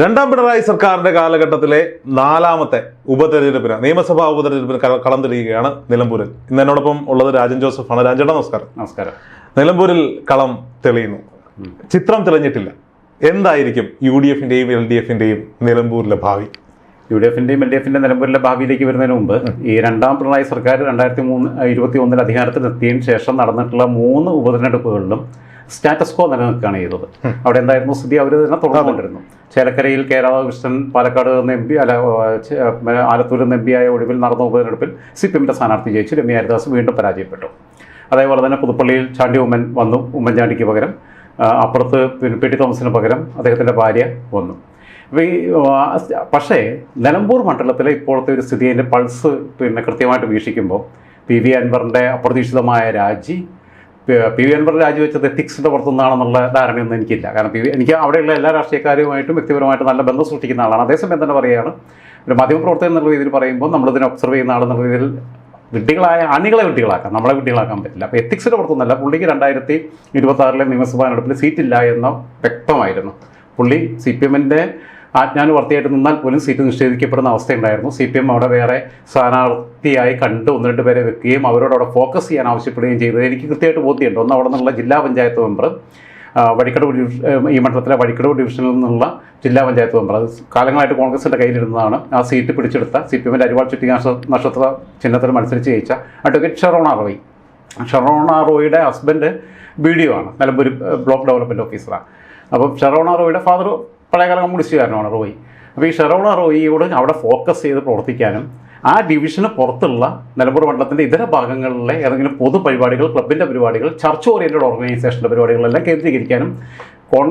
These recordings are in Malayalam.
രണ്ടാം പിണറായി സർക്കാരിന്റെ കാലഘട്ടത്തിലെ നാലാമത്തെ ഉപതെരഞ്ഞെടുപ്പിന് നിയമസഭാ ഉപതെരഞ്ഞെടുപ്പിന് കളം തെളിയുകയാണ് നിലമ്പൂരിൽ. ഇന്ന് എന്നോടൊപ്പം ഉള്ളത് രാജൻ ജോസഫ് ജോസഫാണ് രാജേട്ടാ നമസ്കാരം. നമസ്കാരം. നിലമ്പൂരിൽ കളം തെളിയുന്നു. ചിത്രം തെളിഞ്ഞിട്ടില്ല. എന്തായിരിക്കും യു ഡി എഫിന്റെയും എൽ ഡി എഫിന്റെയും നിലമ്പൂരിലെ ഭാവി? യു ഡി എഫിന്റെയും എൽ ഡി എഫിന്റെ നിലമ്പൂരിലെ ഭാവിയിലേക്ക് വരുന്നതിന് മുമ്പ് ഈ രണ്ടാം പിണറായി സർക്കാർ രണ്ടായിരത്തി മൂന്ന് ഇരുപത്തി ഒന്നിൽ അധികാരത്തിലെത്തിയതിനു ശേഷം നടന്നിട്ടുള്ള മൂന്ന് ഉപതെരഞ്ഞെടുപ്പുകളിലും സ്റ്റാറ്റസ് കോ നിലനിൽക്കുകയാണ് ചെയ്തത്. അവിടെ എന്തായിരുന്നു സ്ഥിതി? അവർ തന്നെ തുടർന്നുകൊണ്ടിരുന്നു. ചേലക്കരയിൽ കെ രാധാകൃഷ്ണൻ പാലക്കാട് നിന്ന് എം പി അല്ല ആലത്തൂരിൽ നിന്ന് എം പി ആയ ഒടുവിൽ നടന്ന ഉപതെരഞ്ഞെടുപ്പിൽ സി പി എമ്മിന്റെ സ്ഥാനാർത്ഥി ജയിച്ചു. രമ്യ ഹരിദാസ് വീണ്ടും പരാജയപ്പെട്ടു. അതേപോലെ തന്നെ പുതുപ്പള്ളിയിൽ ചാണ്ടി ഉമ്മൻ വന്നു ഉമ്മൻചാണ്ടിക്ക് പകരം. അപ്പുറത്ത് പി ടി തോമസിന് പകരം അദ്ദേഹത്തിന്റെ ഭാര്യ വന്നു. പക്ഷേ നിലമ്പൂർ മണ്ഡലത്തിലെ ഇപ്പോഴത്തെ ഒരു സ്ഥിതി അതിന്റെ പൾസ് പിന്നെ കൃത്യമായിട്ട് വീക്ഷിക്കുമ്പോൾ പി വി അൻവറിന്റെ അപ്രതീക്ഷിതമായ രാജി പി- വി അൻവർ രാജിവെച്ചത് എത്തിക്സിന്റെ പുറത്തുനിന്നാണെന്നുള്ള ധാരണയൊന്നും എനിക്കില്ല. കാരണം പി വി എനിക്ക് അവിടെയുള്ള എല്ലാ രാഷ്ട്രീയക്കാരുമായിട്ടും വ്യക്തിപരമായിട്ട് നല്ല ബന്ധം സൃഷ്ടിക്കുന്ന ആളാണ്. അതേസമയം തന്നെ പറയുകയാണ് ഒരു മാധ്യമപ്രവർത്തകൻ എന്നുള്ള രീതിയിൽ പറയുമ്പോൾ നമ്മളിതിനെ ഒബ്സർവ് ചെയ്യുന്ന ആളെന്നുള്ള രീതിയിൽ വിഡ്ഢികളായ അണികളെ വിട്ടികളാക്കാം നമ്മളെ വിഡ്ഢികളാക്കാൻ പറ്റില്ല. അപ്പോൾ എത്തിക്സിന്റെ പുറത്തുനിന്നല്ല പുള്ളിക്ക് രണ്ടായിരത്തി ഇരുപത്തി ആറിലെ നിയമസഭാ തെരഞ്ഞെടുപ്പിൽ സീറ്റില്ല എന്ന വ്യക്തമായിരുന്നു. പുള്ളി സി പി എമ്മിന്റെ ആജ്ഞാനുവർത്തിയായിട്ട് നിന്നാൽ പോലും സീറ്റ് നിഷേധിക്കപ്പെടുന്ന അവസ്ഥയുണ്ടായിരുന്നു. സി പി എം അവിടെ വേറെ സ്ഥാനാർത്ഥിയായി കണ്ട് ഒന്ന് രണ്ട് പേരെ വെക്കുകയും അവരോട് അവിടെ ഫോക്കസ് ചെയ്യാൻ ആവശ്യപ്പെടുകയും ചെയ്തത് എനിക്ക് കൃത്യമായിട്ട് ബോധ്യമുണ്ട്. ഒന്ന് അവിടെ നിന്നുള്ള ജില്ലാ പഞ്ചായത്ത് മെമ്പർ വഴിക്കടവ് ഡിവിഷൻ ഈ മണ്ഡലത്തിലെ വഴിക്കടവ് ഡിവിഷനിൽ നിന്നുള്ള ജില്ലാ പഞ്ചായത്ത് മെമ്പർ. അത് കാലങ്ങളായിട്ട് കോൺഗ്രസിന്റെ കയ്യിലിരുന്നതാണ്. ആ സീറ്റ് പിടിച്ചെടുത്ത സി പി എമ്മിന്റെ അരിവാൾ ചുറ്റി നക്ഷ- നക്ഷത്ര ചിഹ്നത്തിൽ മത്സരിച്ച് ജയിച്ച അഡ്വക്കേറ്റ് ഷെറോണ റോയ് ഷെറോണ റോയിയുടെ ഹസ്ബൻഡ് ബി ഡി ഒ ആണ്. നിലമ്പൂർ ബ്ലോക്ക് ഡെവലപ്മെന്റ് ഓഫീസറാണ്. അപ്പം ഷെറോണ റോയിയുടെ ഫാദർ പഴയകാല കമ്മ്യൂണിസ്റ്റുകാരനാണ് റോയി. അപ്പോൾ ഈ ഷറോണ റോയിയോട് അവിടെ ഫോക്കസ് ചെയ്ത് പ്രവർത്തിക്കാനും ആ ഡിവിഷന് പുറത്തുള്ള നിലമ്പൂർ മണ്ഡലത്തിന്റെ ഇതര ഭാഗങ്ങളിലെ ഏതെങ്കിലും പൊതു പരിപാടികൾ ക്ലബിന്റെ പരിപാടികൾ ചർച്ച് ഓറിയന്റഡ് ഓർഗനൈസേഷന്റെ പരിപാടികളെല്ലാം കേന്ദ്രീകരിക്കാനും കോൺ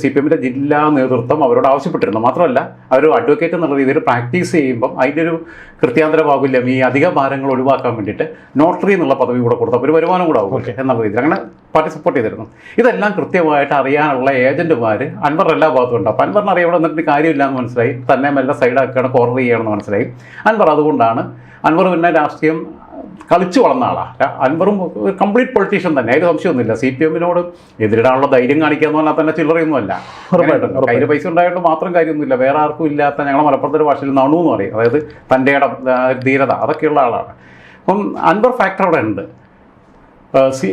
സി പി എമ്മിന്റെ ജില്ലാ നേതൃത്വം അവരോട് ആവശ്യപ്പെട്ടിരുന്നു. മാത്രമല്ല അവർ അഡ്വക്കേറ്റ് എന്നുള്ള രീതിയിൽ പ്രാക്ടീസ് ചെയ്യുമ്പം അതിന്റെ ഒരു കൃത്യാന്തര ബാഹുല്യം ഈ അധിക ഭാരങ്ങൾ ഒഴിവാക്കാൻ വേണ്ടിയിട്ട് നോട്ടറി എന്നുള്ള പദവി കൂടെ കൊടുത്തു അപ്പോൾ ഒരു വരുമാനം കൂടെ ആവും എന്നുള്ള രീതിയിൽ അങ്ങനെ പാർട്ടി സപ്പോർട്ട് ചെയ്തിരുന്നു. ഇതെല്ലാം കൃത്യമായിട്ട് അറിയാനുള്ള ഏജന്റുമാർ അൻവർ എല്ലാ ഭാഗത്തും ഉണ്ട്. അപ്പോൾ അൻവറിന് അറിയാൻ ഇവിടെ നിന്നിട്ട് കാര്യമില്ല എന്ന് മനസ്സിലായി. തന്നെ മെല്ലെ സൈഡാക്കുകയാണ് കോർണർ ചെയ്യുകയാണെന്ന് മനസ്സിലായി. അൻവർ അതുകൊണ്ടാണ് അൻവർ പിന്നെ രാഷ്ട്രീയം കളിച്ചു വളർന്ന ആളാണ് അൻവറും ഒരു കംപ്ലീറ്റ് പൊളിറ്റീഷ്യൻ തന്നെ. അതിൽ സംശയമൊന്നുമില്ല. സി പി എമ്മിനോട് എതിരിടാനുള്ള ധൈര്യം കാണിക്കുക എന്ന് പറഞ്ഞാൽ തന്നെ ചില്ലറയൊന്നുമല്ല. കയ്യിൽ പൈസ ഉണ്ടായിട്ട് മാത്രം കാര്യമൊന്നുമില്ല. വേറെ ആർക്കും ഇല്ലാത്ത ഞങ്ങളെ മലപ്പുറത്തെ ഭാഷയിൽ നണു എന്ന് പറയും. അതായത് തന്റെ ഇടം ധീരത. അതൊക്കെയുള്ള ആളാണ്. അപ്പം അൻവർ ഫാക്ടർ അവിടെ ഉണ്ട്. സി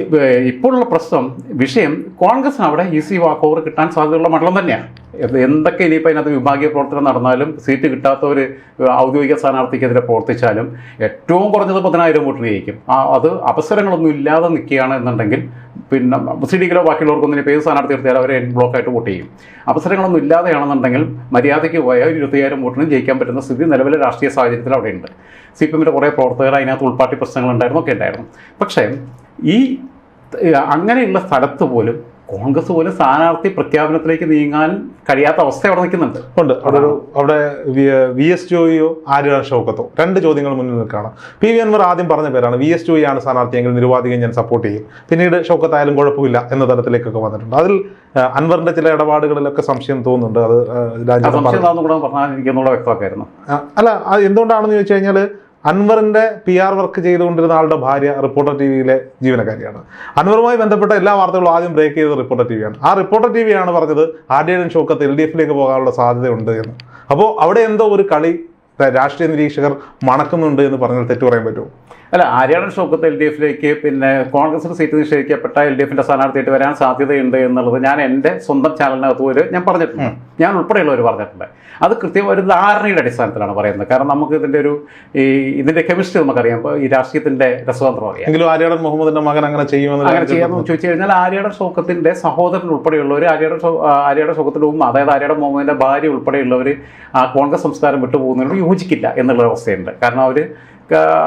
ഇപ്പോഴുള്ള പ്രശ്നം വിഷയം കോൺഗ്രസിന് അവിടെ ഈസി വാക്ക് ഓവർ കിട്ടാൻ സാധ്യതയുള്ള മണ്ഡലം തന്നെയാണ്. എന്ത് എന്തൊക്കെ ഇനിയിപ്പോൾ അതിനകത്ത് വിഭാഗീയ പ്രവർത്തനം നടന്നാലും സീറ്റ് കിട്ടാത്തവർ ഔദ്യോഗിക സ്ഥാനാർത്ഥിക്കെതിരെ പ്രവർത്തിച്ചാലും ഏറ്റവും കുറഞ്ഞത് പതിനായിരം വോട്ടിന് ജയിക്കും. അത് അവസരങ്ങളൊന്നും ഇല്ലാതെ നിൽക്കുകയാണ് എന്നുണ്ടെങ്കിൽ പിന്നെ ലീഗിലോ ബാക്കിയുള്ളവർക്കൊന്നും ഇനി ഏത് സ്ഥാനാർത്ഥി എടുത്താൽ അവരെ ബ്ലോക്കായിട്ട് വോട്ട് ചെയ്യും. അവസരങ്ങളൊന്നും ഇല്ലാതെയാണെന്നുണ്ടെങ്കിൽ മര്യാദയ്ക്ക് പോയാൽ ഒരു ഇരുപത്തിയായിരം വോട്ടിനും ജയിക്കാൻ പറ്റുന്ന സ്ഥിതി നിലവിലെ രാഷ്ട്രീയ സാഹചര്യത്തിൽ അവിടെയുണ്ട്. സി പി എമ്മിന്റെ കുറേ പ്രവർത്തകർ അതിനകത്ത് ഉൾപ്പാട്ടി പ്രശ്നങ്ങളുണ്ടായിരുന്നു ഒക്കെ ഉണ്ടായിരുന്നു. പക്ഷേ ഈ അങ്ങനെയുള്ള സ്ഥലത്ത് പോലും കോൺഗ്രസ് പോലും സ്ഥാനാർത്ഥി പ്രഖ്യാപനത്തിലേക്ക് നീങ്ങാൻ കഴിയാത്ത അവസ്ഥ അവിടെ നിൽക്കുന്നുണ്ട്. ഉണ്ട്. അവിടെ ഒരു അവിടെ വി എസ് ജോയിയോ ആര്യ ഷൗക്കത്തോ രണ്ട് ചോദ്യങ്ങൾ മുന്നിൽ നിൽക്കുകയാണ്. പി വി അൻവർ ആദ്യം പറഞ്ഞ പേരാണ് വി എസ് ജോയി ആണ് സ്ഥാനാർത്ഥിയെങ്കിൽ നിരുപാധികം ഞാൻ സപ്പോർട്ട് ചെയ്യും. പിന്നീട് ഷൗക്കത്തായാലും കുഴപ്പമില്ല എന്ന തരത്തിലേക്കൊക്കെ വന്നിട്ടുണ്ട്. അതിൽ അൻവറിന്റെ ചില ഇടപാടുകളിലൊക്കെ സംശയം തോന്നുന്നുണ്ട്. അത് രാജ്യം അല്ല അത് എന്തുകൊണ്ടാണെന്ന് ചോദിച്ചു കഴിഞ്ഞാൽ അൻവറിന്റെ പി ആർ വർക്ക് ചെയ്തുകൊണ്ടിരുന്ന ആളുടെ ഭാര്യ റിപ്പോർട്ടർ ടി വിയിലെ ജീവനക്കാരിയാണ്. അൻവറുമായി ബന്ധപ്പെട്ട എല്ലാ വാർത്തകളും ആദ്യം ബ്രേക്ക് ചെയ്തത് റിപ്പോർട്ടർ ടി വിയാണ് ആ റിപ്പോർട്ടർ ടി വിയാണ് പറഞ്ഞത് ആദ്യം ഷോക്കത്ത് എൽ ഡി എഫിലേക്ക് പോകാനുള്ള സാധ്യതയുണ്ട് എന്ന്. അപ്പോൾ അവിടെ എന്തോ ഒരു കളി രാഷ്ട്രീയ നിരീക്ഷകർ മണക്കുന്നുണ്ട് എന്ന് പറഞ്ഞാൽ തെറ്റു പറയാൻ പറ്റുമോ? അല്ല ആര്യാടൻ ഷോക്കത്ത് എൽ ഡി എഫിലേക്ക് പിന്നെ കോൺഗ്രസിന് സീറ്റ് നിഷേധിക്കപ്പെട്ട എൽ ഡി എഫിന്റെ സ്ഥാനാർത്ഥിയായിട്ട് വരാൻ സാധ്യതയുണ്ട് എന്നുള്ളത് ഞാൻ എന്റെ സ്വന്തം ചാനലിനകത്ത് ഒരു ഞാൻ പറഞ്ഞിട്ടുണ്ട്. ഞാൻ ഉൾപ്പെടെയുള്ളവർ പറഞ്ഞിട്ടുണ്ട്. അത് കൃത്യം ഒരു ധാരണയുടെ അടിസ്ഥാനത്തിലാണ് പറയുന്നത്. കാരണം നമുക്ക് ഇതിന്റെ ഒരു ഈ ഇതിന്റെ കെമിസ്ട്രി നമുക്കറിയാം. ഈ രാഷ്ട്രീയത്തിന്റെ രസതന്ത്രം അറിയാം. എങ്കിലും ആര്യാടൻ മുഹമ്മദിന്റെ മകൻ അങ്ങനെ ചെയ്യുമെന്ന് അങ്ങനെ ചെയ്യാമെന്ന് ചോദിച്ചു കഴിഞ്ഞാൽ ആര്യാടൻ ഷോക്കത്തിന്റെ സഹോദരൻ ഉൾപ്പെടെയുള്ളവർ ആര്യാടൻ ആര്യാടൻ ഷോക്കത്തിന്റെ ഉമ്മ അതായത് ആര്യാടൻ മുഹമ്മദിന്റെ ഭാര്യ ഉൾപ്പെടെയുള്ളവർ ആ കോൺഗ്രസ് സംസ്കാരം വിട്ടുപോകുന്നതിനോട് യോജിക്കില്ല എന്നുള്ള അവസ്ഥയുണ്ട് കാരണം അവർ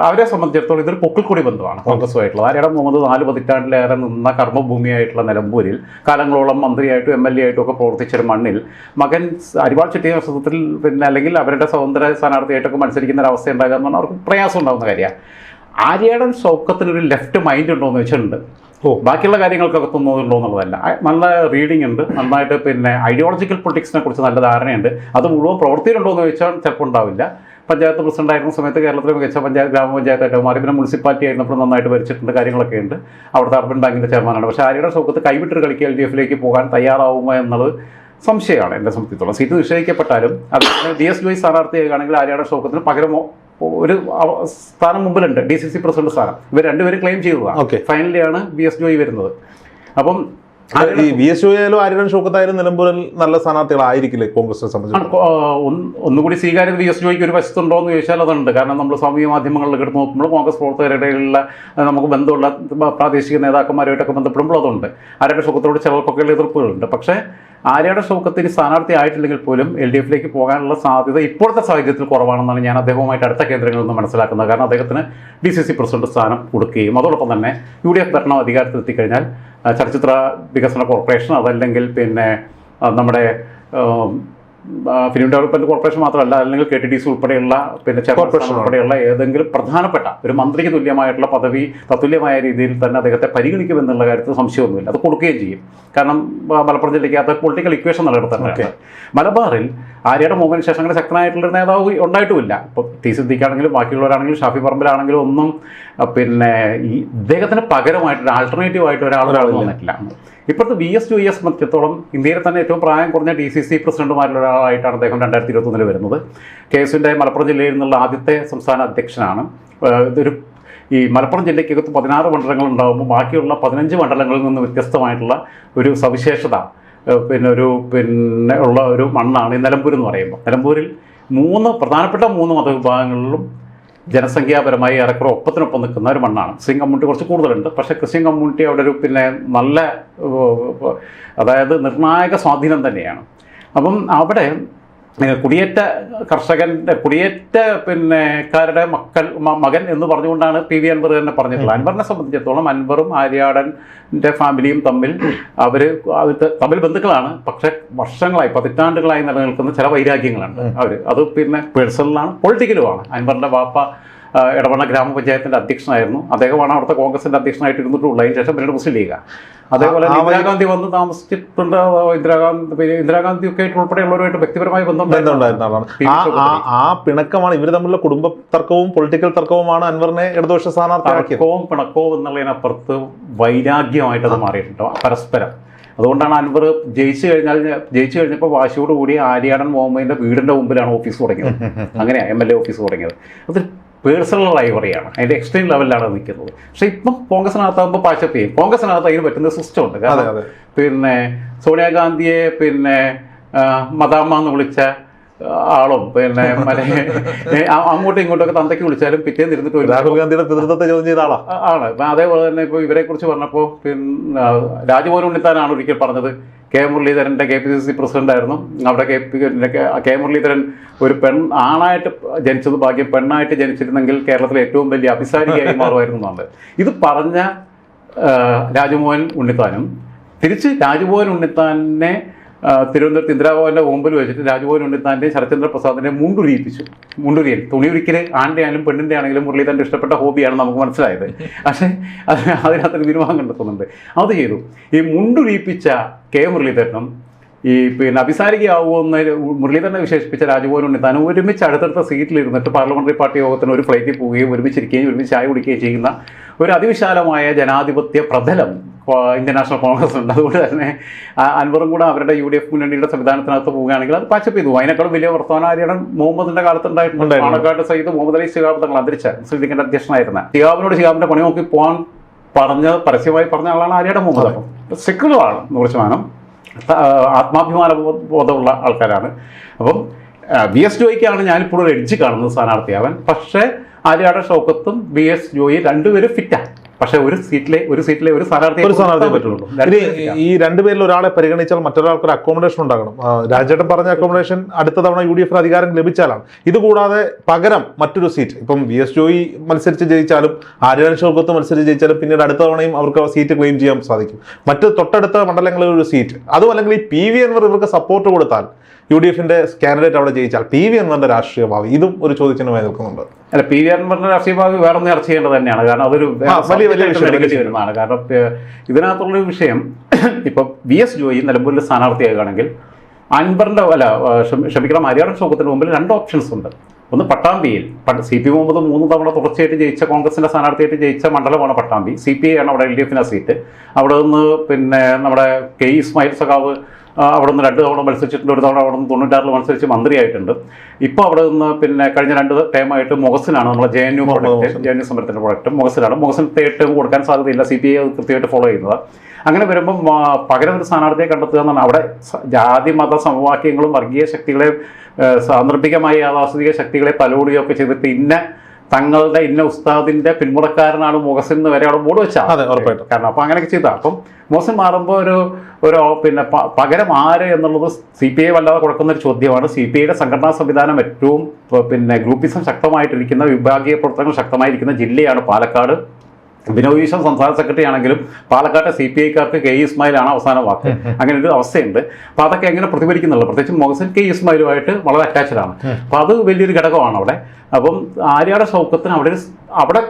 അവരെ സംബന്ധിച്ചിടത്തോളം ഇതൊരു പൊക്കിൾക്കൊടി ബന്ധമാണ് കോൺഗ്രസുമായിട്ടുള്ളത്. ആരുടെ മുഹമ്മദ് നാല് പതിറ്റാണ്ടിലേറെ നിന്ന കർമ്മഭൂമിയായിട്ടുള്ള നിലമ്പൂരിൽ കാലങ്ങളോളം മന്ത്രിയായിട്ടും എം എൽ എ ആയിട്ടും ഒക്കെ പ്രവർത്തിച്ചൊരു മണ്ണിൽ മകൻ അരിവാൾ ചെട്ടി നേതൃത്വത്തിൽ പിന്നെ അല്ലെങ്കിൽ അവരുടെ സ്വതന്ത്ര സ്ഥാനാർത്ഥിയായിട്ടൊക്കെ മത്സരിക്കുന്ന ഒരു അവസ്ഥ ഉണ്ടാകുക എന്ന് പറഞ്ഞാൽ അവർക്ക് പ്രയാസം ഉണ്ടാകുന്ന കാര്യമാണ്. ആര്യാടൻ സൗക്കത്തിന് ഒരു ലെഫ്റ്റ് മൈൻഡ് ഉണ്ടോ എന്ന് വെച്ചിട്ടുണ്ട് ഓ. ബാക്കിയുള്ള കാര്യങ്ങൾക്കൊക്കെ തോന്നുന്നുണ്ടോ എന്നുള്ളതല്ല. നല്ല റീഡിംഗ് ഉണ്ട്. നന്നായിട്ട് പിന്നെ ഐഡിയോളജിക്കൽ പൊളിറ്റിക്സിനെ കുറിച്ച് നല്ല ധാരണയുണ്ട്. അത് മുഴുവൻ പ്രവൃത്തിയിലുണ്ടോ എന്ന് ചോദിച്ചാൽ ചിലപ്പോൾ ഉണ്ടാവില്ല. പഞ്ചായത്ത് പ്രസിഡന്റ് ആയിരുന്ന സമയത്ത് കേരളത്തിലെ മികച്ച പഞ്ചായത്ത് ഗ്രാമപഞ്ചായത്തായിട്ട് മാറി. പിന്നെ മുനിസിപ്പാലിറ്റി ആയിരുന്നപ്പോൾ നന്നായിട്ട് ഭരിച്ചിട്ടുണ്ട്. കാര്യങ്ങളൊക്കെ ഉണ്ട്. അവിടുത്തെ അർബൻ ബാങ്കിന്റെ ചെയർമാനാണ്. പക്ഷേ ആര്യയുടെ സൗഖ്യത്ത് കൈവിട്ടൊരു കളിക്ക് എൽ ഡി എഫിലേക്ക് പോകാൻ തയ്യാറാവുമോ എന്നുള്ളത് സംശയമാണ് എന്നെ സംബന്ധിച്ചിടത്തോളം സീറ്റ് നിഷേധിക്കപ്പെട്ടാലും അത് ഡി എസ് ജോയി സ്ഥാനാർത്ഥിയാണെങ്കിൽ ആര്യയുടെ ഷൗക്കത്തിന് പകരമോ ഒരു സ്ഥാനം മുമ്പിലുണ്ട്. ഡി സി സി പ്രസിഡന്റ് സ്ഥാനം. ഇവർ രണ്ടുപേരും ക്ലെയിം ചെയ്തതാണ്. ഫൈനലി ഫൈനലിയാണ് ബി എസ് ജോയി വരുന്നത്. അപ്പം ഈ വി എസ് ആയാലും ആര്യൻ ഷൗക്കത്തായാലും നിലമ്പൂരിൽ നല്ല സ്ഥാനാർത്ഥികളായിരിക്കില്ലേ കോൺഗ്രസിനെ സംബന്ധിച്ച്? ഒന്ന് ഒന്നുകൂടി സ്വീകാര്യത വി എസ് യുക്ക് ഒരു വശത്തുണ്ടോ എന്ന് ചോദിച്ചാൽ അതുണ്ട്. കാരണം നമ്മൾ സാമൂഹ്യ മാധ്യമങ്ങളിലൊക്കെ എടുത്ത് നോക്കുമ്പോൾ കോൺഗ്രസ് പ്രവർത്തകരുടെ ഇടയിലുള്ള നമുക്ക് ബന്ധമുള്ള പ്രാദേശിക നേതാക്കന്മാരുമായിട്ടൊക്കെ ബന്ധപ്പെടുമ്പോൾ അതുണ്ട്. ആര്യയുടെ ഷൗക്കത്തോട് ചിലർക്കൊക്കെയുള്ള എതിർപ്പുകളുണ്ട്. പക്ഷേ ആര്യയുടെ ഷൗക്കത്തിന് സ്ഥാനാർത്ഥി ആയിട്ടില്ലെങ്കിൽ പോലും എൽ ഡി എഫിലേക്ക് പോകാനുള്ള സാധ്യത ഇപ്പോഴത്തെ സാഹചര്യത്തിൽ കുറവാണെന്നാണ് ഞാൻ അദ്ദേഹവുമായിട്ട് അടുത്ത കേന്ദ്രങ്ങളിൽ നിന്ന് മനസ്സിലാക്കുന്നത്. കാരണം അദ്ദേഹത്തിന് ഡി സി സി പ്രസിഡന്റ് സ്ഥാനം കൊടുക്കുകയും അതോടൊപ്പം തന്നെ യു ഡി എഫ് ഭരണം അധികാരത്തിലെത്തിക്കഴിഞ്ഞാൽ ചലച്ചിത്ര വികസന കോർപ്പറേഷൻ അതല്ലെങ്കിൽ പിന്നെ നമ്മുടെ ഫിലിം ഡെവലപ്മെന്റ് കോർപ്പറേഷൻ മാത്രമല്ല അല്ലെങ്കിൽ കെ ടി ഡി സി ഉൾപ്പെടെയുള്ള പിന്നെ ചെയർപേഴ്സൺ ഉൾപ്പെടെയുള്ള ഏതെങ്കിലും പ്രധാനപ്പെട്ട ഒരു മന്ത്രിക്ക് തുല്യമായിട്ടുള്ള പദവി തത്തുല്യമായ രീതിയിൽ തന്നെ അദ്ദേഹത്തെ പരിഗണിക്കുമെന്നുള്ള കാര്യത്തിൽ സംശയമൊന്നുമില്ല. അത് കൊടുക്കുകയും ചെയ്യും. കാരണം മലപ്പുറം ജില്ലയ്ക്ക് അത് പൊളിറ്റിക്കൽ ഇക്വേഷൻ നിലനിർത്തണം മലബാറിൽ ആര്യയുടെ മൂവ്മെന്റ് ശേഷം അങ്ങനെ ശക്തനായിട്ടുള്ള നേതാവ് ഉണ്ടായിട്ടുമില്ല. ഇപ്പോൾ ടി സിദ്ദിഖാണെങ്കിലും ബാക്കിയുള്ളവരാണെങ്കിലും ഷാഫി പറമ്പിലാണെങ്കിലും ഒന്നും പിന്നെ ഈ ഇദ്ദേഹത്തിന് പകരമായിട്ട് ആൾട്ടർനേറ്റീവ് ആയിട്ട് ഒരാൾ. വന്നിട്ടില്ല. ഇപ്പോഴത്തെ വി എസ് ടു എസ് സംബന്ധിച്ചിടത്തോളം ഇന്ത്യയിൽ തന്നെ ഏറ്റവും പ്രായം കുറഞ്ഞ ഡി സി സി പ്രസിഡന്റുമാരിൽ ഒരാളായിട്ടാണ് അദ്ദേഹം രണ്ടായിരത്തി ഇരുപത്തൊന്നിൽ വരുന്നത്. കെ എസിന്റെ മലപ്പുറം ജില്ലയിൽ നിന്നുള്ള ആദ്യത്തെ സംസ്ഥാന അധ്യക്ഷനാണ്. ഇതൊരു ഈ മലപ്പുറം ജില്ലയ്ക്കകത്ത് പതിനാറ് മണ്ഡലങ്ങൾ ഉണ്ടാകുമ്പോൾ ബാക്കിയുള്ള പതിനഞ്ച് മണ്ഡലങ്ങളിൽ നിന്ന് വ്യത്യസ്തമായിട്ടുള്ള ഒരു സവിശേഷത പിന്നെ ഒരു പിന്നെ ഉള്ള ഒരു മണ്ണാണ് ഈ നിലമ്പൂർ എന്ന് പറയുമ്പോൾ. നിലമ്പൂരിൽ മൂന്ന് പ്രധാനപ്പെട്ട മൂന്ന് മതവിഭാഗങ്ങളിലും ജനസംഖ്യാപരമായി ഏറെക്കുറെ ഒപ്പത്തിനൊപ്പം നിൽക്കുന്ന ഒരു മണ്ണാണ്. ക്രിസ്ത്യൻ കമ്മ്യൂണിറ്റി കുറച്ച് കൂടുതലുണ്ട്. പക്ഷേ ക്രിസ്ത്യൻ കമ്മ്യൂണിറ്റി അവിടെ ഒരു പിന്നെ നല്ല അതായത് നിർണായക സ്വാധീനം തന്നെയാണ്. അപ്പം അവിടെ കുടിയേറ്റ കർഷകന്റെ കുടിയേറ്റ പിന്നെ കാരുടെ മക്കൾ മകൻ എന്ന് പറഞ്ഞുകൊണ്ടാണ് പി വി അൻവർ തന്നെ പറഞ്ഞിട്ടുള്ളത്. അൻവറിനെ സംബന്ധിച്ചിടത്തോളം അൻവറും ആര്യാടന്റെ ഫാമിലിയും തമ്മിൽ അവർ തമ്മിൽ ബന്ധുക്കളാണ്. പക്ഷെ വർഷങ്ങളായി പതിറ്റാണ്ടുകളായി നിലനിൽക്കുന്ന ചില വൈരാഗ്യങ്ങളുണ്ട് അവർ അത് പിന്നെ പേഴ്സണലാണ് പൊളിറ്റിക്കലുമാണ്. അൻവറിന്റെ വാപ്പ ആ, എടവണ്ണ ഗ്രാമപഞ്ചായത്തിന്റെ അധ്യക്ഷനായിരുന്നു. അദ്ദേഹമാണ് അവിടുത്തെ കോൺഗ്രസിന്റെ അധ്യക്ഷനായിട്ട് ഇരുന്നിട്ടുള്ളത്. അതിന് ശേഷം പിന്നീട് മുസ്ലിം ലീഗ്. അതേപോലെ ഇന്ദിരാഗാന്ധി വന്ന് താമസിച്ചിട്ടുണ്ട്. ഇന്ദിരാഗാന്ധി ഇന്ദിരാഗാന്ധി ഒക്കെ ആയിട്ട് ഉൾപ്പെടെയുള്ളവരുമായിട്ട് വ്യക്തിപരമായ ബന്ധം ബന്ധമുണ്ടായിരുന്ന. ആ പിണക്കമാണ് ഇവർ തമ്മിലുള്ള കുടുംബ തർക്കവും പൊളിറ്റിക്കൽ തർക്കവുമാണ് അൻവറിനെ ഇടതുപക്ഷ സ്ഥാനാർത്ഥിയാക്കിയത്. തർക്കവും പിണക്കവും എന്നുള്ളതിനപ്പുറത്ത് വൈരാഗ്യമായിട്ട് അത് മാറിയിട്ടുണ്ട്. പരസ്പരം. അതുകൊണ്ടാണ് അൻവർ ജയിച്ചു കഴിഞ്ഞാൽ ജയിച്ചു കഴിഞ്ഞപ്പോൾ വാശിയോടുകൂടി ആര്യാടൻ മുഹമ്മദിന്റെ വീടിന്റെ മുമ്പിലാണ് ഓഫീസ് തുടങ്ങിയത്. അങ്ങനെയാണ് എം എൽ എ ഓഫീസ് തുടങ്ങിയത്. അത് പേഴ്സണൽ ലൈബ്രറിയാണ് അതിന്റെ എക്സ്ട്രീം ലെവലിലാണ് നിൽക്കുന്നത്. പക്ഷേ ഇപ്പം കോൺഗ്രസിനകത്താകുമ്പോൾ പാച്ചപ്പ് ചെയ്യും. കോൺഗ്രസിനകത്ത് അതിന് പറ്റുന്ന സിസ്റ്റം ഉണ്ട് കാരണം പിന്നെ സോണിയാഗാന്ധിയെ പിന്നെ മദാമ്മ എന്ന് വിളിച്ച ആളും? പിന്നെ മറ്റേ അങ്ങോട്ടും ഇങ്ങോട്ടൊക്കെ തന്തയ്ക്ക് വിളിച്ചാലും പിറ്റേന്ന് ഇരുന്നിട്ട് രാഹുൽ ഗാന്ധിയുടെ പിതൃത്വത്തെ ചോദ്യം ചെയ്ത ആളാ. ആണ്. ഇപ്പം അതേപോലെ തന്നെ ഇപ്പോൾ ഇവരെ കുറിച്ച് പറഞ്ഞപ്പോൾ പിന്നെ രാജ്മോഹൻ ഉണ്ണിത്താനാണ് ഒരിക്കൽ പറഞ്ഞത്. കെ മുരളീധരന്റെ K P C C president ആയിരുന്നു. അവിടെ കെ പി കെ- മുരളീധരൻ ഒരു പെൺ ആണായിട്ട് ജനിച്ചത് ഭാഗ്യം പെണ്ണായിട്ട് ജനിച്ചിരുന്നെങ്കിൽ കേരളത്തിലെ ഏറ്റവും വലിയ അഭിസാരികയായി മാറുമായിരുന്നു എന്നുള്ളത് ഇത് പറഞ്ഞ രാജമോഹൻ ഉണ്ണിത്താനും തിരിച്ച് രാജ്മോഹൻ ഉണ്ണിത്താനെ തിരുവനന്തപുരത്ത് ഇന്ദിരാഭവന്റെ മുമ്പിൽ വെച്ചിട്ട് രാജ്ഭവൻ ഉണ്ണിത്താന്റെ ശരത്ചന്ദ്ര പ്രസാദിനെ മുണ്ടുരിയിപ്പിച്ചു. മുണ്ടുരിയൽ. തുണിയൊരിക്കൽ ആണിന്റെ ആണെങ്കിലും പെണ്ണിന്റെ ആണെങ്കിലും മുരളീധരന്റെ ഇഷ്ടപ്പെട്ട ഹോബിയാണ് നമുക്ക് മനസ്സിലായത്. പക്ഷേ അത് അതിനകത്തൊരു തീരുമാനം കണ്ടെത്തുന്നുണ്ട്. അത് ചെയ്തു. ഈ മുണ്ടുരിയിപ്പിച്ച കെ മുരളീധരനും ഈ പിന്നെ അഭിസാരികയാവുമെന്ന് മുരളീധരനെ വിശേഷിപ്പിച്ച രാജ്മോഹൻ ഉണ്ണിത്താനും ഒരുമിച്ച് അടുത്തടുത്ത സീറ്റിലിരുന്നിട്ട് പാർലമെന്ററി പാർട്ടി യോഗത്തിന് ഒരു ഫ്ലൈറ്റിൽ പോവുകയും ഒരുമിച്ചിരിക്കുകയും ഒരുമിച്ച് ചായ കുടിക്കുകയും ചെയ്യുന്ന ഒരു അതിവിശാലമായ ജനാധിപത്യ പ്രതലം ഇന്ത്യൻ നാഷണൽ കോൺഗ്രസ് ഉണ്ട്. അതുകൊണ്ട് തന്നെ അൻവറും കൂടെ അവരുടെ യു ഡി എഫ് മുന്നണിയുടെ സംവിധാനത്തിനകത്ത് പോവുകയാണെങ്കിൽ അത് പച്ചപ്പ് ചെയ്തു. അതിനേക്കാളും വലിയ വർത്തമാനാര്യാണ് മുഹമ്മദിന്റെ കാലത്തുണ്ടായിട്ടുണ്ട് ഉണ്ടായിട്ടുണ്ട് പാണക്കാട് സയ്യിദ് മുഹമ്മദ് അലി ശിഹാബ് തങ്ങൾ അന്തരിച്ച മുസ്ലിം ലീഗിന്റെ അധ്യക്ഷനായിരുന്ന. ശിഹാബിനോട് ശിഹാബിന്റെ പണി നോക്കി പോകാൻ പറഞ്ഞ പരസ്യമായി പറഞ്ഞ ആളാണ് ആര്യയുടെ മുഹമ്മദ്. അപ്പം സെക്യുലറാണ് നൂറ് ശതമാനം ആത്മാഭിമാന ബോധമുള്ള ആൾക്കാരാണ്. അപ്പം വി എസ് ജോയിക്കാണ് ഞാനിപ്പോൾ ഒരു എഡ്ജ് കാണുന്നത് സ്ഥാനാർത്ഥിയാവാൻ പക്ഷേ ആര്യാടെ ഷൗക്കത്തും ബി എസ് ജോയി രണ്ടുപേരും ഫിറ്റാണ് പക്ഷേ ഒരു സീറ്റിലെ ഒരു സീറ്റിലെ ഒരു സ്ഥാനാർത്ഥി ഒരു സ്ഥാനാർത്ഥിയെ പറ്റുള്ളൂ. ഇനി ഈ രണ്ടുപേരിൽ ഒരാളെ പരിഗണിച്ചാൽ മറ്റൊരാൾക്ക് ഒരു അക്കോമഡേഷൻ ഉണ്ടാകണം രാജേട്ടൻ പറഞ്ഞ അക്കോമഡേഷൻ അടുത്ത തവണ യു ഡി എഫിന് അധികാരം ലഭിച്ചാലാണ്. ഇതുകൂടാതെ പകരം മറ്റൊരു സീറ്റ് ഇപ്പം വി എസ് ജോയി മത്സരിച്ച് ജയിച്ചാലും ആര്യൻ ഷൗക്കത്ത് മത്സരിച്ച് ജയിച്ചാലും പിന്നീട് അടുത്ത തവണയും അവർക്ക് സീറ്റ് ക്ലെയിം ചെയ്യാൻ സാധിക്കും. മറ്റ് തൊട്ടടുത്ത മണ്ഡലങ്ങളിൽ ഒരു സീറ്റ് അതും അല്ലെങ്കിൽ ഈ പി വി എൻവർ ഇവർക്ക് സപ്പോർട്ട് കൊടുത്താൽ യു ഡി എഫിന്റെ കാൻഡിഡേറ്റ് അവിടെ ജയിച്ചാൽ പി വി അൻവറിന്റെ രാഷ്ട്രീയ ഭാവി? ഇതും ഒരു ചോദ്യചിഹ്നമായി നിൽക്കുന്നുണ്ട്. അല്ല പി വി അൻവറിന്റെ രാഷ്ട്രീയ ഭാവി വേറെ ഒന്ന് ചർച്ച ചെയ്യേണ്ടത് തന്നെയാണ്. കാരണം അതൊരു വലിയ- വലിയ subject ആയിട്ട് വിഷയം, വലിയ എടുക്കേണ്ടി വരുന്നതാണ്. കാരണം ഇതിനകത്തുള്ള ഒരു വിഷയം ഇപ്പൊ വി എസ് ജോയി നിലമ്പൂരിൽ സ്ഥാനാർത്ഥിയാകുകയാണെങ്കിൽ അൻബറിന്റെ അല്ല ക്ഷമിക്കണം ഹരിയാണ ചോക്കത്തിന് മുമ്പിൽ രണ്ട് ഓപ്ഷൻസ് ഉണ്ട്. ഒന്ന് പട്ടാമ്പിയിൽ. സി പി മുഹമ്മദ് മൂന്ന് തവണ തുടർച്ചയായിട്ട് ജയിച്ച കോൺഗ്രസിന്റെ സ്ഥാനാർത്ഥിയായിട്ട് ജയിച്ച മണ്ഡലമാണ് പട്ടാമ്പി. സി പി ഐ ആണ് അവിടെ എൽ ഡി എഫിന്റെ സീറ്റ് അവിടെ നിന്ന് പിന്നെ നമ്മുടെ കെ ഇസ്മായിൽ സഖാവ് അവിടെ നിന്ന് രണ്ട് തവണ മത്സരിച്ചിട്ടുണ്ട് ഒരു തവണ അവിടെ നിന്ന് തൊണ്ണൂറ്റാറിൽ മത്സരിച്ച് മന്ത്രിയായിട്ടുണ്ട്. ഇപ്പോൾ അവിടെ നിന്ന് പിന്നെ കഴിഞ്ഞ രണ്ട് ടൈമായിട്ട് മുഖസിനാണ് നമ്മളെ J N U product J N U സമരത്തിന്റെ പ്രൊഡക്റ്റ് മുഖസിനാണ് മുഖസിന് ടേം കൊടുക്കാൻ സാധ്യതയില്ല സി പി ഐ കൃത്യമായിട്ട് ഫോളോ ചെയ്യുന്നത്. അങ്ങനെ വരുമ്പം പകരം ഒരു സ്ഥാനാർത്ഥിയെ കണ്ടെത്തുക എന്നാണ്. അവിടെ ജാതി മത സമവാക്യങ്ങളും വർഗീയ ശക്തികളെ സാന്ദർഭികമായി സാന്ദർഭികമായ യാഥാസ്ഥിതിക ശക്തികളെ തലോടുകയൊക്കെ ചെയ്തിട്ട് ഇന്ന തങ്ങളുടെ ഇന്ന ഉസ്താദിന്റെ പിന്മുറക്കാരനാണ് മുഹസിൻ എന്ന് വരെ അവിടെ മൂട് വെച്ചാൽ അതെ, ഉറപ്പായിട്ടും. കാരണം അപ്പൊ അങ്ങനെയൊക്കെ ചെയ്ത. അപ്പം മുഹസിൻ മാറുമ്പോൾ ഒരു ഒരു പിന്നെ പകരം ആര് എന്നുള്ളത് സി പി ഐ വല്ലാതെ കൊടുക്കുന്ന ഒരു ചോദ്യമാണ്. സി പി ഐയുടെ സംഘടനാ സംവിധാനം ഏറ്റവും പിന്നെ ഗ്രൂപ്പിസം ശക്തമായിട്ടിരിക്കുന്ന വിഭാഗീയ പ്രവർത്തനങ്ങൾ ശക്തമായിരിക്കുന്ന ജില്ലയാണ് പാലക്കാട്. ബിനോയ് ഈശ്വർ സംസ്ഥാന സെക്രട്ടറി ആണെങ്കിലും പാലക്കാട്ടെ സി പി ഐക്കാർക്ക് കെ ഇസ്മായിലാണ് അവസാന വാക്ക്. അങ്ങനെ ഒരു അവസ്ഥയുണ്ട്. അപ്പൊ അതൊക്കെ എങ്ങനെ പ്രതിഫലിക്കുന്നുള്ളൂ പ്രത്യേകിച്ച് മൊഹസിൻ കെ ഇസ്മായിലുമായിട്ട് വളരെ അറ്റാച്ച്ഡ് ആണ്. അപ്പോൾ അത് വലിയൊരു ഘടകമാണ് അവിടെ. അപ്പം ആര്യയുടെ ഷൗക്കത്തിന് അവിടെ ഒരു അവിടെ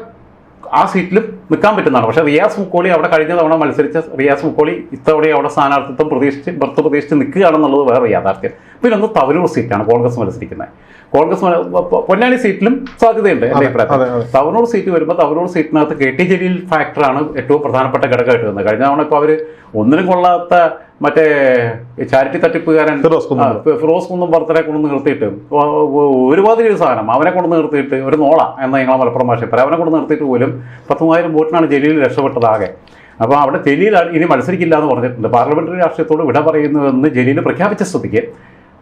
ആ സീറ്റിലും നിൽക്കാൻ പറ്റുന്നതാണ്. പക്ഷേ റിയാസ് മുക്കോളി അവിടെ കഴിഞ്ഞ തവണ മത്സരിച്ച റിയാസ് മുക്കോളി ഇത്തവണ അവിടെ സ്ഥാനാർത്ഥിത്വം പ്രതീക്ഷിച്ച് ബർത്ത് പ്രതീക്ഷിച്ച് നിൽക്കുകയാണെന്നുള്ളത് വേറെ യാഥാർത്ഥ്യം. ഒന്ന് തവനൂർ സീറ്റാണ് കോൺഗ്രസ് മത്സരിക്കുന്നത്. കോൺഗ്രസ് പൊന്നാനി സീറ്റിലും സാധ്യതയുണ്ട് എന്റെ അഭിപ്രായത്തിൽ. തവനൂർ സീറ്റ് വരുമ്പോൾ തവനൂർ സീറ്റിനകത്ത് കെ ടി ജലീൽ ഫാക്ടറാണ് ഏറ്റവും പ്രധാനപ്പെട്ട ഘടകമായിട്ട് വന്നത് കഴിഞ്ഞ തവണ ഇപ്പോൾ അവർ ഒന്നിനും കൊള്ളാത്ത മറ്റേ ചാരിറ്റി തട്ടിപ്പുകാരൻ ഫിറോസ് കുന്നം. ബർത്തനെ കൊണ്ടു നിർത്തിയിട്ട് ഒരുപാട് ഒരു സാധനം അവനെ കൊണ്ട് നിർത്തിയിട്ട് ഒരു നോള എന്ന ഞങ്ങളെ മലപ്പുറം ഭാഷ പറയാം. അവനെ കൊണ്ട് നിർത്തിയിട്ട് പോലും പത്ത് മൂവായിരം വോട്ടിനാണ് ജലീൽ രക്ഷപ്പെട്ടതാകെ അപ്പോൾ അവിടെ ജലീൽ ഇനി മത്സരിക്കില്ല എന്ന് പറഞ്ഞിട്ടുണ്ട്. പാർലമെന്ററി രാഷ്ട്രീയത്തോട് വിട പറയുന്നുവെന്ന് ജലീൽ പ്രഖ്യാപിച്ച സ്ഥിതിക്ക്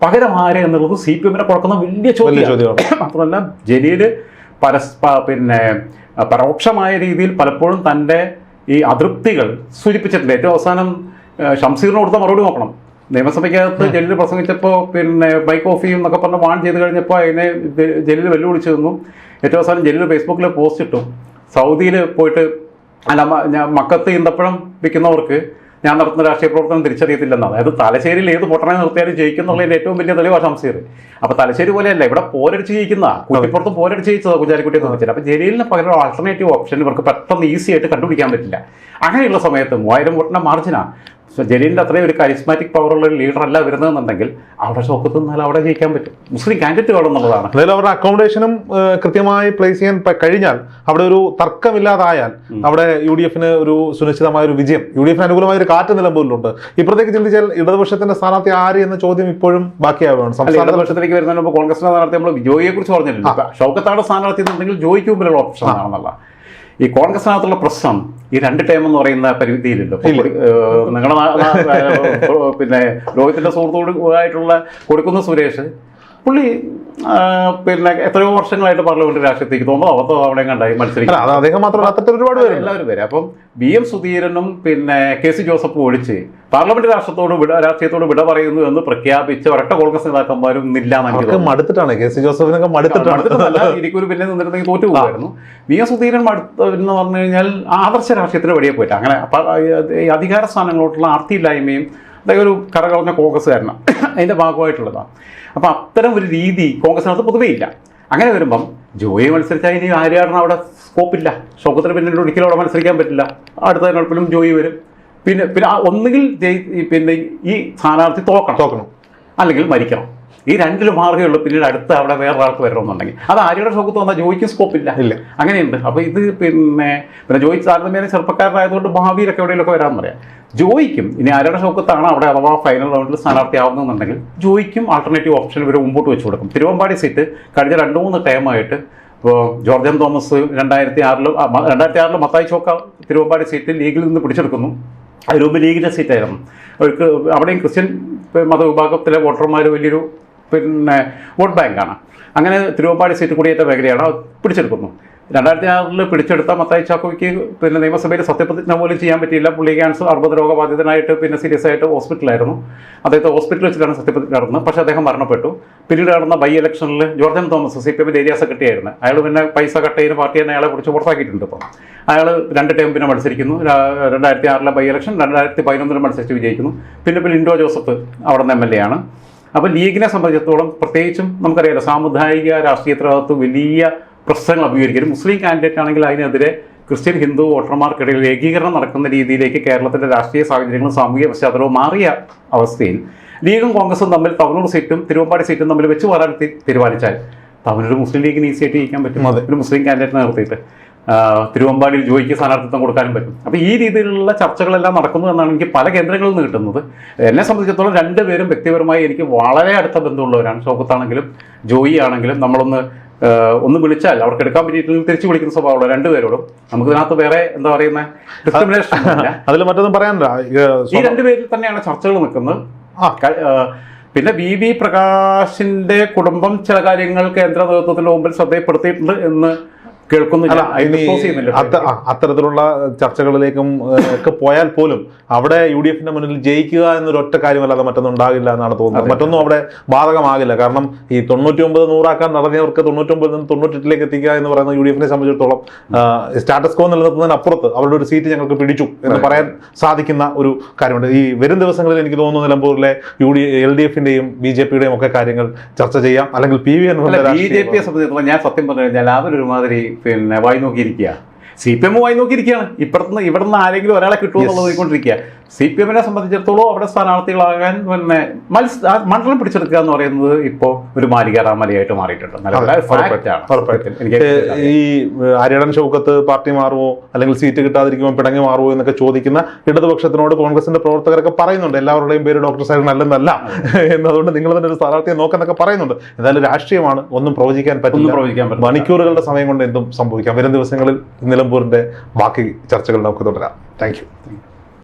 പകരം ആര് എന്നുള്ളത് സി പി എമ്മിനെ കൊടുക്കുന്ന വലിയ വലിയ ചോദ്യം ചോദ്യമാണ്. മാത്രമല്ല ജലീൽ പരസ് പിന്നെ പരോക്ഷമായ രീതിയിൽ പലപ്പോഴും തന്റെ ഈ അതൃപ്തികൾ സൂചിപ്പിച്ചിട്ടുണ്ട്. ഏറ്റവും അവസാനം ഷംസീറിന് കൊടുത്ത മറുപടി നോക്കണം. നിയമസഭയ്ക്കകത്ത് ജലീൽ പ്രസംഗിച്ചപ്പോൾ പിന്നെ ബൈക്ക് ഓഫ് ചെയ്യും എന്നൊക്കെ പറഞ്ഞ് വാൺ ചെയ്ത് കഴിഞ്ഞപ്പോൾ അതിനെ ജലീൽ വെല്ലുവിളിച്ചു തന്നു. ഏറ്റവും അവസാനം ജലീൽ ഫേസ്ബുക്കിൽ പോസ്റ്റ് ഇട്ടു. സൗദിയിൽ പോയിട്ട് അല്ല മക്കത്ത് ഈന്തപ്പഴം വിൽക്കുന്നവർക്ക് ഞാൻ നടത്തുന്ന രാഷ്ട്രീയ പ്രവർത്തനം തിരിച്ചറിയത്തില്ലെന്നാണ്. അതായത് തലശ്ശേരിയിൽ ഏത് പൊട്ടനെ നിർത്തിയാലും ജയിക്കുന്നുള്ളതിന്റെ ഏറ്റവും വലിയ തെളിവാണ് ഷംസീർ അപ്പൊ തലശ്ശേരി പോലെയല്ല ഇവിടെ പോരടിച്ച് ജയിക്കുന്ന കുട്ടിപ്പുറത്ത് പോരടിച്ച് ജയിച്ചതാണ് കുഞ്ഞാലിക്കുട്ടിയെ സംബന്ധിച്ചത് അപ്പൊ ജലീലിന് പകരം ആൾട്ടർനേറ്റീവ് ഓപ്ഷൻ ഇവർക്ക് പെട്ടെന്ന് ഈസി ആയിട്ട് കണ്ടുപിടിക്കാൻ പറ്റില്ല. അങ്ങനെയുള്ള സമയത്ത് മൂവായിരം വോട്ടിന്റെ മാർജിനാ സോ ജലീലിന്റെ അത്രയും ഒരു കരിസ്മാറ്റിക് പവറുള്ള ഒരു ലീഡർ അല്ല വരുന്നതെന്നുണ്ടെങ്കിൽ അവിടെ ഷോക്കത്ത് നിന്നാൽ അവിടെ ജയിക്കാൻ പറ്റും. മുസ്ലിം കാൻഡിഡേറ്റ് വേണമെന്നുള്ളതാണ് അതായത് അവരുടെ അക്കോമഡേഷനും കൃത്യമായി പ്ലേസ് ചെയ്യാൻ കഴിഞ്ഞാൽ അവിടെ ഒരു തർക്കമില്ലാതായാൽ അവിടെ യു ഡി എഫിന് ഒരു സുനിശ്ചിതമായ ഒരു വിജയം യു ഡി എഫിന് അനുകൂലമായ ഒരു കാറ്റ് നിലമ്പൂരിലുണ്ട്. ഇപ്പോഴത്തേക്ക് ചിന്തിച്ചാൽ ഇടതുപക്ഷത്തിന്റെ സ്ഥാനാർത്ഥി ആര് എന്ന ചോദ്യം ഇപ്പോഴും ബാക്കിയാവുകയാണ്. ഇടതുപക്ഷത്തിലേക്ക് വരുന്നതിന് മുമ്പ് കോൺഗ്രസിന്റെ സ്ഥാനാർത്ഥി നമ്മൾ ജോയിയെ കുറിച്ച് പറഞ്ഞില്ലല്ലോ. ഷൗക്കത്താണ് സ്ഥാനാർത്ഥി എന്നുണ്ടെങ്കിൽ ജോയിക്ക് മുമ്പിലുള്ള ഓപ്ഷൻ ആണെന്നുള്ള ഈ കോൺഗ്രസ് കോൺഗ്രസിനകത്തുള്ള പ്രശ്നം ഈ രണ്ട് ടൈം എന്ന് പറയുന്ന പരിധിയിലല്ലോ ഏഹ് നിങ്ങളുടെ പിന്നെ ലോകത്തിന്റെ സുഹൃത്തോട് ആയിട്ടുള്ള കൊടുക്കുന്ന സുരേഷ് പുള്ളി പിന്നെ എത്രയോ വർഷങ്ങളായിട്ട് പാർലമെന്റ് രാഷ്ട്രീയത്തേക്ക് തോന്നുന്നു അവർ അവിടെ കണ്ടായി മത്സരിക്കും. അത് അദ്ദേഹം മാത്രമല്ല ഒരുപാട് പേര് എല്ലാവരും പേര്. അപ്പം ബി എം സുധീരനും പിന്നെ കെ സി ജോസഫും ഒഴിച്ച് പാർലമെന്റ് രാഷ്ട്രത്തോട് വിട രാഷ്ട്രീയത്തോട് വിട പറയുന്നു എന്ന് പ്രഖ്യാപിച്ച ഒരൊറ്റ കോൺഗ്രസ് നേതാക്കന്മാരും നില്ല. മടുത്തിട്ടാണ്. കെ സി ജോസഫിനൊക്കെ മടുത്തിട്ടാണ്. ഇരിക്കൂർ പിന്നെ നിന്നിരുന്നെങ്കിൽ തോറ്റു പോകുമായിരുന്നു. വി എം സുധീരൻ മടുത്ത എന്ന് പറഞ്ഞു കഴിഞ്ഞാൽ ആദർശ രാഷ്ട്രീയത്തിന് വഴിയെ പോയിട്ട്. അങ്ങനെ അധികാര സ്ഥാനങ്ങളോട്ടുള്ള ആർത്തിയില്ലായ്മയും അതായത് ഒരു കറകളഞ്ഞ കോൺഗ്രസ്സുകാരനാണ്. അതിന്റെ ഭാഗമായിട്ടുള്ളതാണ്. അപ്പൊ അത്തരം ഒരു രീതി കോൺഗ്രസിനകത്ത് പൊതുവേ ഇല്ല. അങ്ങനെ വരുമ്പം ജോയെ മത്സരിച്ചാൽ ഇനി ആര്യാടന അവിടെ സ്കോപ്പില്ല ശോകത്തിന് പിന്നീട് ഒരിക്കലും അവിടെ മത്സരിക്കാൻ പറ്റില്ല. അടുത്ത തെരഞ്ഞെടുപ്പിലും ജോയി വരും. പിന്നെ പിന്നെ ഒന്നുകിൽ ജയി- പിന്നെ ഈ സ്ഥാനാർത്ഥി തോക്കണം. തോക്കണം. അല്ലെങ്കിൽ മരിക്കണം. ഈ രണ്ടിൽ മാർഗമേ ഉള്ളൂ. പിന്നീട് അടുത്ത അവിടെ വേറെ വേറൊരാൾക്ക് വരണമെന്നുണ്ടെങ്കിൽ. അത് ആര്യയുടെ ഷോക്ക് വന്നാൽ ജോയിക്കും സ്കോപ്പ് ഇല്ല. ഇല്ല. അങ്ങനെയുണ്ട്. അപ്പോൾ ഇത് പിന്നെ പിന്നെ ജോയി താരതമ്യേന ചെറുപ്പക്കാരനായതുകൊണ്ട് ഭാവിയിലൊക്കെ എവിടെയെങ്കിലൊക്കെ വരാമെന്ന് പറയാം. ജോയിക്കും ഇനി ആരുടെ ഷോക്കത്താണ് അവിടെ അഥവാ ഫൈനൽ റൗണ്ടിൽ സ്ഥാനാർത്ഥിയാവുന്നതെന്നുണ്ടെങ്കിൽ ജോയിക്കും ആൾട്ടർനേറ്റീവ് ഓപ്ഷൻ ഇവർ മുമ്പോട്ട് വെച്ച് കൊടുക്കും. തിരുവമ്പാടി സീറ്റ് കഴിഞ്ഞ രണ്ട് മൂന്ന് ടൈമായിട്ട് ഇപ്പോൾ ജോർജ് എം തോമസ് രണ്ടായിരത്തി ആറിൽ രണ്ടായിരത്തി ആറിൽ മത്തായി ചോക്ക തിരുവമ്പാടി സീറ്റ് ലീഗിൽ നിന്ന് പിടിച്ചെടുക്കുന്നു. അതിന് മുമ്പ് ലീഗിന്റെ സീറ്റായിരുന്നു അവർക്ക് അവിടെയും ക്രിസ്ത്യൻ മതവിഭാഗത്തിലെ വോട്ടർമാർ വലിയൊരു പിന്നെ വോട്ട് ബാങ്കാണ്. അങ്ങനെ തിരുവമ്പാടി സീറ്റ് കുടിയേറ്റ മേഖലയാണ് പിടിച്ചെടുക്കുന്നു. രണ്ടായിരത്തി ആറിൽ പിടിച്ചെടുത്ത മത്തായി ചാക്കോയ്ക്ക് പിന്നെ നിയമസഭയിൽ സത്യപ്രതിജ്ഞ പോലും ചെയ്യാൻ പറ്റിയില്ല. പുള്ളി ക്യാൻസർ അർബുദ രോഗബാധിതനായിട്ട് പിന്നെ സീരിയസ് ആയിട്ട് ഹോസ്പിറ്റലായിരുന്നു അദ്ദേഹത്തെ ഹോസ്പിറ്റലിൽ വെച്ചിട്ടാണ് സത്യപ്രതിജ്ഞ നടന്നത്. പക്ഷേ അദ്ദേഹം മരണപ്പെട്ടു. പിന്നീട് നടന്ന ബൈ ഇലക്ഷനിൽ ജോർജൻ തോമസ് സി പി എമ്മിന്റെ ഏരിയ സെക്രട്ടറി ആയിരുന്നു. അയാൾ പിന്നെ പൈസ കട്ട് ചെയ്യുന്ന പാർട്ടി തന്നെ അയാളെ കുറിച്ച് പുറത്താക്കിയിട്ടുണ്ട് ഇപ്പം. അയാൾ രണ്ട് ടൈം പിന്നെ മത്സരിക്കുന്നു. രണ്ടായിരത്തി ആറിലെ ബൈ ഇലക്ഷൻ രണ്ടായിരത്തി പതിനൊന്നിൽ മത്സരിച്ച് വിജയിക്കുന്നു. പിന്നെ പിന്നെ ഇൻഡോ ജോസഫ് അവിടെ നിന്ന് എം എൽ എ ആണ്. അപ്പോൾ ലീഗിനെ സംബന്ധിച്ചിടത്തോളം പ്രത്യേകിച്ചും നമുക്കറിയാലോ സാമുദായിക രാഷ്ട്രീയത്തിനകത്ത് വലിയ പ്രശ്നങ്ങൾ അഭിമുഖീകരിക്കും. മുസ്ലിം കാൻഡിഡേറ്റ് ആണെങ്കിൽ അതിനെതിരെ ക്രിസ്ത്യൻ ഹിന്ദു വോട്ടർമാർക്കിടയിൽ ഏകീകരണം നടക്കുന്ന രീതിയിലേക്ക് കേരളത്തിന്റെ രാഷ്ട്രീയ സാഹചര്യങ്ങളും സാമൂഹിക പശ്ചാത്തലവും മാറിയ അവസ്ഥയിൽ ലീഗും കോൺഗ്രസും തമ്മിൽ തവനൂർ സീറ്റും തിരുവമ്പാടി സീറ്റും തമ്മിൽ വെച്ച് പോരാൻ തീരുമാനിച്ചാൽ തവനൂർ മുസ്ലിം ലീഗിന് ഈസി ആയിട്ട് ജയിക്കാൻ പറ്റും. ഒരു മുസ്ലിം കാൻഡിഡേറ്റ് നിർത്തിയിട്ട്. തിരുവമ്പാടിയിൽ ജോയിക്ക് സ്ഥാനാർത്ഥിത്വം കൊടുക്കാനും പറ്റും. അപ്പോൾ ഈ രീതിയിലുള്ള ചർച്ചകളെല്ലാം നടക്കുന്നു എന്നാണ് എനിക്ക് പല കേന്ദ്രങ്ങളിൽ നിന്ന് കിട്ടുന്നത്. എന്നെ സംബന്ധിച്ചിടത്തോളം രണ്ടുപേരും വ്യക്തിപരമായി എനിക്ക് വളരെ അടുത്ത ബന്ധമുള്ളവരാണ്. ഷോക്കത്താണെങ്കിലും ജോയി ആണെങ്കിലും നമ്മളൊന്ന് ഒന്ന് വിളിച്ചാൽ അവർക്ക് എടുക്കാൻ പറ്റിയിട്ടില്ലെങ്കിൽ തിരിച്ചു വിളിക്കുന്ന സ്വഭാവമുള്ള രണ്ടുപേരോടും നമുക്ക് ഇതിനകത്ത് വേറെ എന്താ പറയുന്നത് ഡിസ്ക്രിമിനേഷൻ അതിൽ മറ്റൊന്നും പറയാനില്ല. ഈ രണ്ടുപേരിൽ തന്നെയാണ് ചർച്ചകൾ നിൽക്കുന്നത്. പിന്നെ വി വി പ്രകാശിന്റെ കുടുംബം ചില കാര്യങ്ങൾ കേന്ദ്ര നേതൃത്വത്തിന്റെ മുമ്പിൽ ശ്രദ്ധയപ്പെടുത്തിയിട്ടുണ്ട് എന്ന് കേൾക്കുന്നു. അത്തരത്തിലുള്ള ചർച്ചകളിലേക്കും ഒക്കെ പോയാൽ പോലും അവിടെ യു ഡി എഫിന്റെ മുന്നിൽ ജയിക്കുക എന്നൊരു ഒറ്റ കാര്യമല്ലാതെ മറ്റൊന്നും ഉണ്ടാകില്ല എന്നാണ് തോന്നുന്നത്. മറ്റൊന്നും അവിടെ ബാധകമാകില്ല. കാരണം ഈ തൊണ്ണൂറ്റി ഒമ്പത് നൂറാക്കാൻ നടന്നവർക്ക് തൊണ്ണൂറ്റൊമ്പതിൽ നിന്ന് തൊണ്ണൂറ്റെട്ടിലേക്ക് എത്തിക്കുക എന്ന് പറയുന്ന യു ഡി എഫിനെ സംബന്ധിച്ചിടത്തോളം സ്റ്റാറ്റസ് കോ നിലനിർത്തുന്നതിന് അപ്പുറത്ത് അവരുടെ ഒരു സീറ്റ് ഞങ്ങൾക്ക് പിടിച്ചു എന്ന് പറയാൻ സാധിക്കുന്ന ഒരു കാര്യമുണ്ട്. ഈ വരും ദിവസങ്ങളിൽ എനിക്ക് തോന്നുന്നു നിലമ്പൂരിലെ യു ഡി എൽ ഡി എഫിന്റെയും ബി ജെ പിയുടെയും ഒക്കെ കാര്യങ്ങൾ ചർച്ച ചെയ്യാം. അല്ലെങ്കിൽ P V N B J പിയെ സംബന്ധിച്ചിടത്തോളം ഞാൻ സത്യം പറഞ്ഞു കഴിഞ്ഞാൽ അവരൊരുമാതിരി പിന്നെ വായി നോക്കിയിരിക്കുക. സി പി എം വായി നോക്കിയിരിക്കുകയാണ്. ഇപ്പുറത്തുനിന്ന് ഇവിടെ നിന്ന് ആരെങ്കിലും ഒരാളെ കിട്ടുമെന്നുള്ളത് നോക്കിക്കൊണ്ടിരിക്കുക. സി പി എമ്മിനെ സംബന്ധിച്ചിടത്തോളം അവിടെ സ്ഥാനാർത്ഥികളാകാൻ പിന്നെ മത്സ മണ്ഡലം പിടിച്ചെടുക്കുക എന്ന് പറയുന്നത് ഇപ്പോ ഒരു മാലികാറാമലയായിട്ട് മാറിയിട്ടുണ്ട്. ഈ ആര്യടൻ ഷൗക്കത്ത് പാർട്ടി മാറുമോ അല്ലെങ്കിൽ സീറ്റ് കിട്ടാതിരിക്കുമോ പിടങ്ങി മാറുമോ എന്നൊക്കെ ചോദിക്കുന്ന ഇടതുപക്ഷത്തിനോട് കോൺഗ്രസിന്റെ പ്രവർത്തകരൊക്കെ പറയുന്നുണ്ട്. എല്ലാവരുടെയും പേര് ഡോക്ടർ സാഹിബ് അല്ലെന്നല്ല. എന്നതുകൊണ്ട് നിങ്ങൾ തന്നെ ഒരു സ്ഥാനാർത്ഥിയെ നോക്കുന്നൊക്കെ പറയുന്നുണ്ട്. എന്തായാലും രാഷ്ട്രീയമാണ്. ഒന്നും പ്രവചിക്കാൻ പറ്റില്ല. മണിക്കൂറുകളുടെ സമയം കൊണ്ട് എന്തും സംഭവിക്കാം. വരും ദിവസങ്ങളിൽ നിലമ്പൂരിന്റെ ബാക്കി ചർച്ചകൾ നമുക്ക് തുടരാം. Thank you.